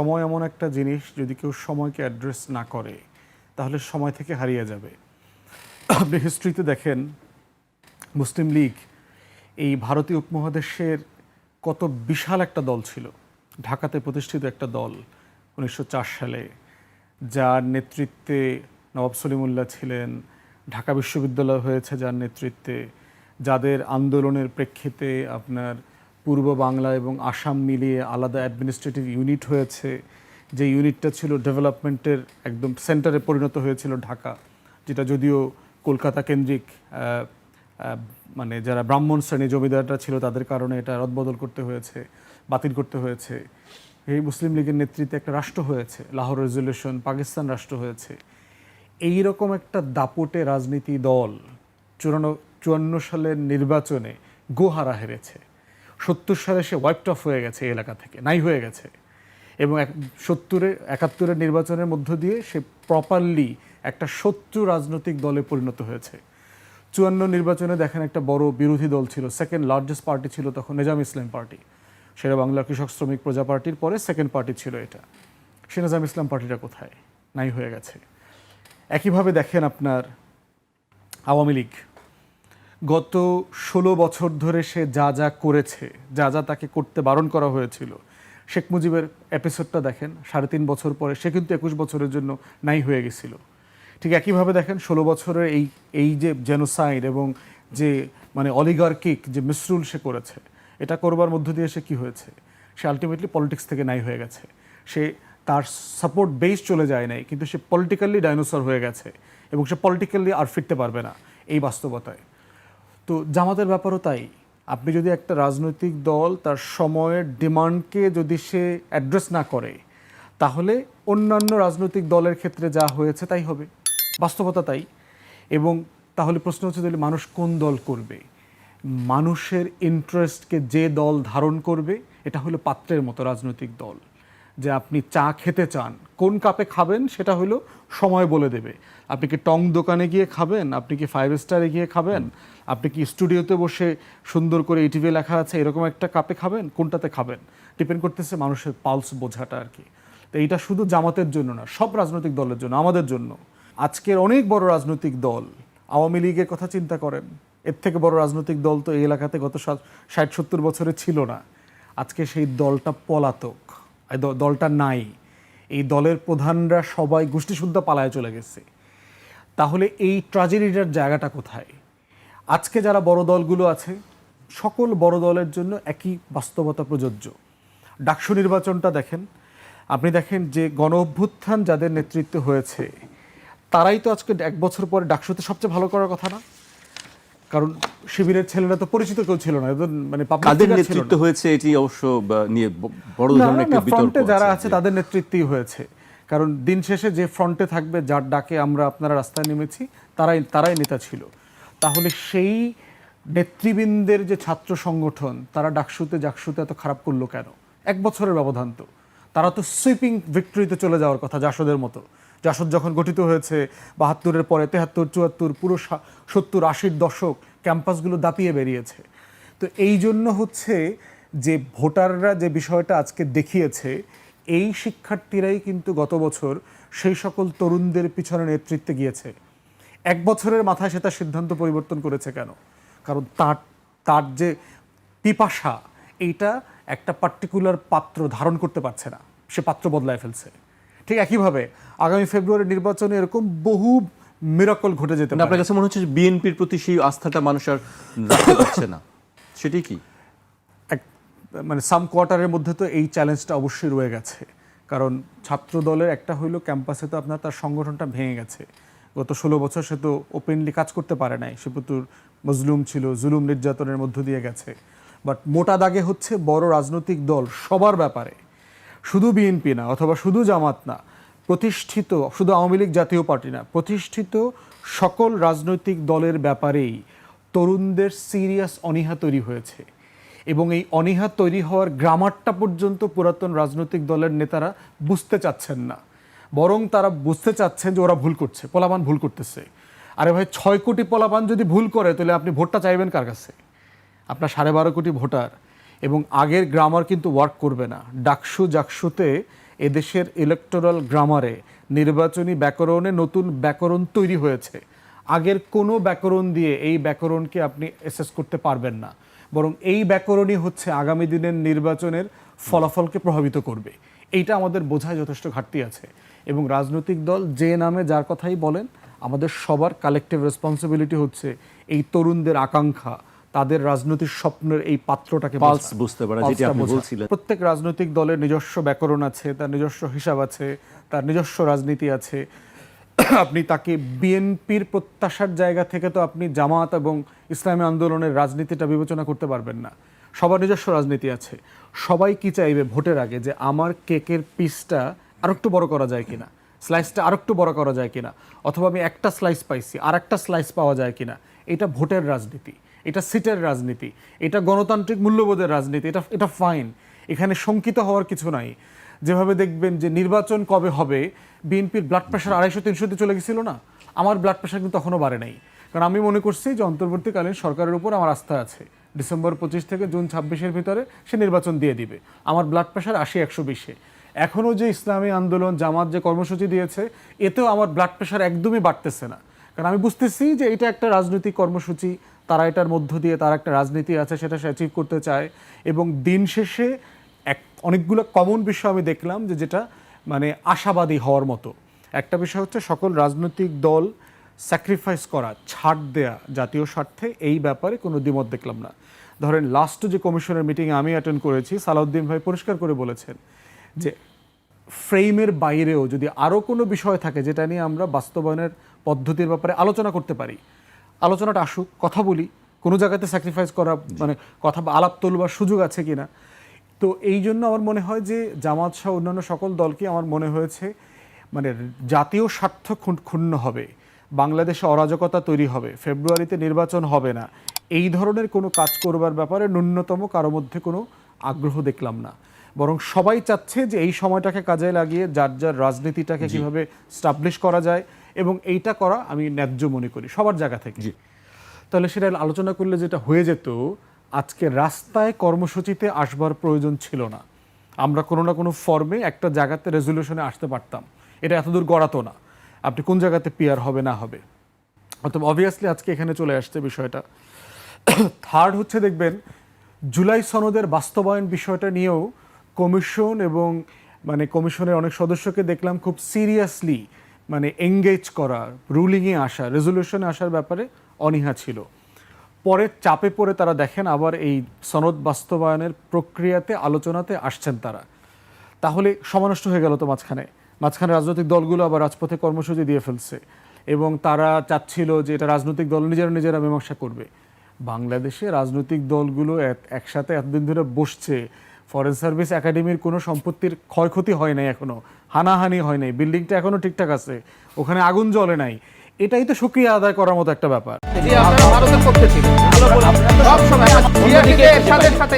সময় এমন একটা জিনিস যদি কেউ সময়কে অ্যাড্রেস না করে, তাহলে সময় থেকে হারিয়ে যাবে। আপনি হিস্ট্রিতে দেখেন, মুসলিম লীগ এই ভারতীয় উপমহাদেশের কত বিশাল একটা দল ছিল। ঢাকাতে প্রতিষ্ঠিত একটা দল উনিশশো চার সালে, যার নেতৃত্বে নবাব সলিমুল্লাহ ছিলেন, ঢাকা বিশ্ববিদ্যালয় হয়েছে যার নেতৃত্বে, যাদের আন্দোলনের প্রেক্ষিতে আপনার পূর্ব বাংলা এবং আসাম মিলিয়ে আলাদা অ্যাডমিনিস্ট্রেটিভ ইউনিট হয়েছে। যে ইউনিটটা ছিল ডেভেলপমেন্টের একদম সেন্টারে পরিণত হয়েছিল ঢাকা, যেটা যদিও কলকাতা কেন্দ্রিক মানে যারা ব্রাহ্মণ শ্রেণি জমিদাররা ছিল তাদের কারণে এটা রদবদল করতে হয়েছে, বাতিল করতে হয়েছে। এই মুসলিম লীগের নেতৃত্বে একটা রাষ্ট্র হয়েছে, লাহোর রেজলিউশন পাকিস্তান রাষ্ট্র হয়েছে। এই রকম একটা দাপটে রাজনীতি দল চুরান্ন চুয়ান্ন সালের নির্বাচনে গোহারা হেরেছে। সত্তর সালে সে ওয়াইপড অফ হয়ে গেছে এই এলাকা থেকে, নাই হয়ে গেছে। এবং এক, সত্তরে, একাত্তরের নির্বাচনের মধ্য দিয়ে সে প্রপারলি একটা শত্রু রাজনৈতিক দলে পরিণত হয়েছে। চুয়ান্ন নির্বাচনে দেখেন একটা বড় বিরোধী দল ছিল সেকেন্ড লার্জেস্ট পার্টি ছিল তখন নিজাম ইসলাম পার্টি। সেটা বাংলা কৃষক শ্রমিক প্রজা পার্টির পরে সেকেন্ড পার্টি ছিল এটা। সে নিজাম ইসলাম পার্টিটা কোথায়? নাই হয়ে গেছে। একইভাবে দেখেন আপনার আওয়ামী লীগ। গত ষোলো বছর ধরে সে যা যা করেছে, যা যা তাকে করতে বারণ করা হয়েছিল, শেখ মুজিবের এপিসোডটা দেখেন, সাড়ে তিন বছর পরে, সে কিন্তু একুশ বছরের জন্য নাই হয়ে গেছিল। ঠিক একইভাবে দেখেন, ষোলো বছরের এই এই যে জেনোসাইড এবং যে মানে অলিগার্কিক যে মিসরুল সে করেছে, এটা করবার মধ্য দিয়ে সে কী হয়েছে? সে আলটিমেটলি পলিটিক্স থেকে নাই হয়ে গেছে। সে তার সাপোর্ট বেস চলে যায় নাই, কিন্তু সে পলিটিক্যালি ডাইনোসর হয়ে গেছে এবং সে পলিটিক্যালি আর ফিরতে পারবে না এই বাস্তবতায়। তো জামাতের ব্যাপারও তাই। আপনি যদি একটা রাজনৈতিক দল তার সময়ের ডিমান্ডকে যদি সে অ্যাড্রেস না করে, তাহলে অন্যান্য রাজনৈতিক দলের ক্ষেত্রে যা হয়েছে তাই হবে। বাস্তবতা তাই। এবং তাহলে প্রশ্ন হচ্ছে তাহলে মানুষ কোন দল করবে? মানুষের ইন্টারেস্টকে যে দল ধারণ করবে, এটা হলো পাত্রের মতো রাজনৈতিক দল। যে আপনি চা খেতে চান, কোন কাপে খাবেন সেটা হলো সময় বলে দেবে। আপনি কি টং দোকানে গিয়ে খাবেন? আপনি কি ফাইভ স্টারে গিয়ে খাবেন? আপনি কি স্টুডিওতে বসে সুন্দর করে ইটিভি লেখা আছে এরকম একটা কাপে খাবেন? কোনটাতে খাবেন? ডিপেন্ড করতেছে মানুষের পালস বোঝাটা আর কি। তো এইটা শুধু জামাতের জন্য না, সব রাজনৈতিক দলের জন্য, আমাদের জন্য। আজকের অনেক বড় রাজনৈতিক দল আওয়ামী লীগের কথা চিন্তা করেন। এর থেকে বড় রাজনৈতিক দল তো এই এলাকাতে গত ষাট- সত্তর বছরে ছিল না। আজকে সেই দলটা পলাতক। দলটা নাই। এই দলের প্রধানরা সবাই গোষ্ঠীসুদ্ধা পালায় চলে গেছে। তাহলে এই ট্রাজেডিটার জায়গাটা কোথায়? আজকে যারা বড় দলগুলো আছে, সকল বড় দলের জন্য একই বাস্তবতা প্রযোজ্য। ডাকসু নির্বাচনটা দেখেন। আপনি দেখেন যে গণ অভ্যুত্থান যাদের নেতৃত্বে হয়েছে, তারাই তো আজকে এক বছর পরে ডাকসুতে সবচেয়ে ভালো করার কথা না? কারণ শিবিরের ছেলেরা তো পরিচিত কেউ ছিল না মানে কাদের। নেতৃত্ব হয়েছে এটি অবশ্য নিয়ে বড় ধরনের একটা বিতর্ক যারা আছে তাদের নেতৃত্বেই হয়েছে। কারণ দিন শেষে যে ফ্রন্টে থাকবে যার ডাকে আমরা আপনারা রাস্তায় নেমেছি তারাই তারাই নেতা ছিল। তাহলে সেই নেতৃবৃন্দের যে ছাত্র সংগঠন তারা ডাকসুতে জাকসুতে এত খারাপ করল কেন? এক বছরের ব্যবধান তো। তারা তো সুইপিং ভিক্টরিতে চলে যাওয়ার কথা জাসদের মতো। জাসদ যখন গঠিত হয়েছে, বাহাত্তরের পরে তেহাত্তর, চুয়াত্তর, পুরো সত্তর, আশির দশক ক্যাম্পাসগুলো দাপিয়ে বেরিয়েছে। তো এই জন্য হচ্ছে যে ভোটাররা যে বিষয়টা আজকে দেখিয়েছে, এই শিক্ষার্থীরাই কিন্তু গত বছর সেই সকল তরুণদের পিছনে নেতৃত্বে গিয়েছে। এক বছরের মাথায় সে তার সিদ্ধান্ত পরিবর্তন করেছে কেন? কারণ তার তার যে পিপাসা, এইটা একটা পার্টিকুলার পাত্র ধারণ করতে পারছে না। সে পাত্র বদলায় ফেলছে। ঠিক একইভাবে আগামী ফেব্রুয়ারি নির্বাচনে এরকম বহু মিরাকল ঘটে যেতে মানে পারে। আপনার কাছে মনে হচ্ছে বিএনপির প্রতি সেই আস্থাটা মানুষ আর রাখতে পারছে না? সেটি কি? এক মানে সাম কোয়ার্টারের মধ্যে তো এই চ্যালেঞ্জটা অবশ্যই রয়ে গেছে। কারণ ছাত্র দলের একটা হইল ক্যাম্পাসে তো আপনার তার সংগঠনটা ভেঙে গেছে। গত ষোলো বছর সে তো ওপেনলি কাজ করতে পারে নাই। সে প্রচুর মজলুম ছিল জুলুম নির্যাতনের মধ্য দিয়ে গেছে। বাট মোটা দাগে হচ্ছে বড় রাজনৈতিক দল সবার ব্যাপারে। শুধু বিএনপি না, অথবা শুধু জামাত না, প্রতিষ্ঠিত, শুধু আওয়ামী লীগ জাতীয় পার্টি না, প্রতিষ্ঠিত সকল রাজনৈতিক দলের ব্যাপারেই তরুণদের সিরিয়াস অনীহা তৈরি হয়েছে। এবং এই অনীহা তৈরি হওয়ার গ্রামারটা পর্যন্ত পুরাতন রাজনৈতিক দলের নেতারা বুঝতে চাচ্ছেন না। বরং তারা বুঝতে চাচ্ছেন যে ওরা ভুল করছে, পোলাপান ভুল করতেছে। আরে ভাই, ছয় কোটি পোলাপান যদি ভুল করে, তাহলে আপনি ভোটটা চাইবেন কার কাছে? আপনার সাড়ে বারো কোটি ভোটার। এবং আগের গ্রামার কিন্তু ওয়ার্ক করবে না। ডাকসু জাকসুতে এদেশের ইলেকটোরাল গ্রামারে নির্বাচনী ব্যাকরণে নতুন ব্যাকরণ তৈরি হয়েছে। আগের কোনো ব্যাকরণ দিয়ে এই ব্যাকরণকে আপনি অ্যাসেস করতে পারবেন না। বরং এই ব্যাকরণই হচ্ছে আগামী দিনের নির্বাচনের ফলাফলকে প্রভাবিত করবে। এইটা আমাদের বোঝায় যথেষ্ট ঘাটতি আছে। এবং রাজনৈতিক দল যে নামে যার কথাই বলেন, আমাদের সবার কালেকটিভ রেসপন্সিবিলিটি হচ্ছে এই তরুণদের আকাঙ্ক্ষা তাদের রাজনৈতিক স্বপ্নের এই পাত্রটাকে বোঝা। বুঝতে পারা, যেটি আপনি বলছিলেন। প্রত্যেক রাজনৈতিক দলের নিজস্ব ব্যাকরণ আছে তার নিজস্ব হিসাব আছে তার নিজস্ব রাজনীতি আছে। আপনি তাকে বিএনপির প্রত্যাশার জায়গা থেকে তো আপনি জামাত এবং ইসলামী আন্দোলনের রাজনীতিটা বিবেচনা করতে পারবেন না। সবার নিজস্ব রাজনীতি আছে। সবাই কি চাইবে ভোটের আগে যে আমার কেকের পিসটা আর একটু বড় করা যায় কিনা? স্লাইসটা আরেকটু বড় করা যায় কিনা? অথবা আমি একটা স্লাইস পাইছি আর একটা স্লাইস পাওয়া যায় কিনা? এটা ভোটের রাজনীতি। এটা সিটের রাজনীতি, এটা গণতান্ত্রিক মূল্যবোধের রাজনীতি, এটা এটা ফাইন এখানে শঙ্কিত হওয়ার কিছু নাই। যেভাবে দেখবেন যে নির্বাচন কবে হবে, বিএনপির ব্লাড প্রেশার আড়াইশো, তিনশোতে চলে গেছিল না? আমার ব্লাড প্রেশার কিন্তু তখনও বাড়ে নাই। কারণ আমি মনে করছি যে অন্তর্বর্তীকালীন সরকারের উপর আমার আস্থা আছে। ডিসেম্বর পঁচিশ থেকে জুন ছাব্বিশের ভিতরে সে নির্বাচন দিয়ে দিবে। আমার ব্লাড প্রেশার আশি, একশো বিশে। এখনও যে ইসলামী আন্দোলন, জামাত যে কর্মসূচি দিয়েছে, এতেও আমার ব্লাড প্রেশার একদমই বাড়তেছে না। কারণ আমি বুঝতেছি যে এটা একটা রাজনৈতিক কর্মসূচি তারা এটার মধ্য দিয়ে তার একটা রাজনীতি আছে, সেটা সে অ্যাচিভ করতে চায়। এবং দিন শেষে এক, অনেকগুলো কমন বিষয় আমি দেখলাম যে যেটা মানে আশাবাদী হওয়ার মতো। একটা বিষয় হচ্ছে সকল রাজনৈতিক দল স্যাক্রিফাইস করা, ছাড় দেয়া জাতীয় স্বার্থে, এই ব্যাপারে কোনো দ্বিমত দেখলাম না। ধরেন লাস্ট যে কমিশনের মিটিংয়ে আমি অ্যাটেন্ড করেছি, সালাউদ্দিন ভাই পরিষ্কার করে বলেছেন যে ফ্রেমের বাইরেও যদি আরও কোনো বিষয় থাকে যেটা নিয়ে আমরা বাস্তবায়নের পদ্ধতির ব্যাপারে আলোচনা করতে পারি আলোচনাটা আসুক কথা বলি কোনো জায়গাতে স্যাক্রিফাইস করা মানে কথা আলাপ তোলবার সুযোগ আছে কিনা। তো এই জন্য আমার মনে হয় যে জামাত সহ অন্যান্য সকল দলকে আমার মনে হয়েছে মানে জাতীয় স্বার্থ ক্ষুণ- ক্ষুণ্ণ হবে। বাংলাদেশে অরাজকতা তৈরি হবে ফেব্রুয়ারিতে নির্বাচন হবে না। এই ধরনের কোনো কাজ করবার ব্যাপারে ন্যূনতম কারও মধ্যে কোনো আগ্রহ দেখলাম না। বরং সবাই চাচ্ছে যে এই সময়টাকে কাজে লাগিয়ে যার যার রাজনীতিটাকে কীভাবে স্টাবলিশ করা যায় এবং এইটা করা আমি ন্যায্য মনে করি সবার জায়গা থেকে। তাহলে সেটা আলোচনা করলে যেটা হয়ে যেত আজকে রাস্তায় কর্মসূচিতে আসবার প্রয়োজন ছিল না। আমরা কোনো না কোনো ফর্মে একটা জায়গাতে রেজলিউশনে আসতে পারতাম। এটা এতদূর গড়াতো না। আপনি কোন জায়গাতে পিয়ার হবে না হবে? অথবা অবভিয়াসলি আজকে এখানে চলে আসছে বিষয়টা। থার্ড হচ্ছে দেখবেন জুলাই সনদের বাস্তবায়ন বিষয়টা নিয়েও কমিশন এবং মানে কমিশনের অনেক সদস্যকে দেখলাম খুব সিরিয়াসলি মানে এঙ্গেজ করা রুলিংয়ে আসা রেজলিউশনে আসার ব্যাপারে অনীহা ছিল। পরে চাপে পড়ে তারা দেখেন আবার এই সনদ বাস্তবায়নের প্রক্রিয়াতে, আলোচনাতে আসছেন তারা। তাহলে সমানষ্ট হয়ে গেল তো মাঝখানে। মাঝখানে রাজনৈতিক দলগুলো আবার রাজপথে কর্মসূচি দিয়ে ফেলছে এবং তারা চাচ্ছিল যে এটা রাজনৈতিক দল নিজেরা নিজেরা মীমাংসা করবে। বাংলাদেশে রাজনৈতিক দলগুলো এক- একসাথে এতদিন ধরে বসছে ফরেন সার্ভিস একাডেমির কোনো সম্পত্তির ক্ষয়ক্ষতি হয় নাই এখনও হানাহানি হয় নাই বিল্ডিংটা এখনও ঠিকঠাক আছে ওখানে আগুন জ্বলে নাই। এটাই তো সুক্রিয়া আদায় করার মতো একটা ব্যাপার। সব সময় সাথে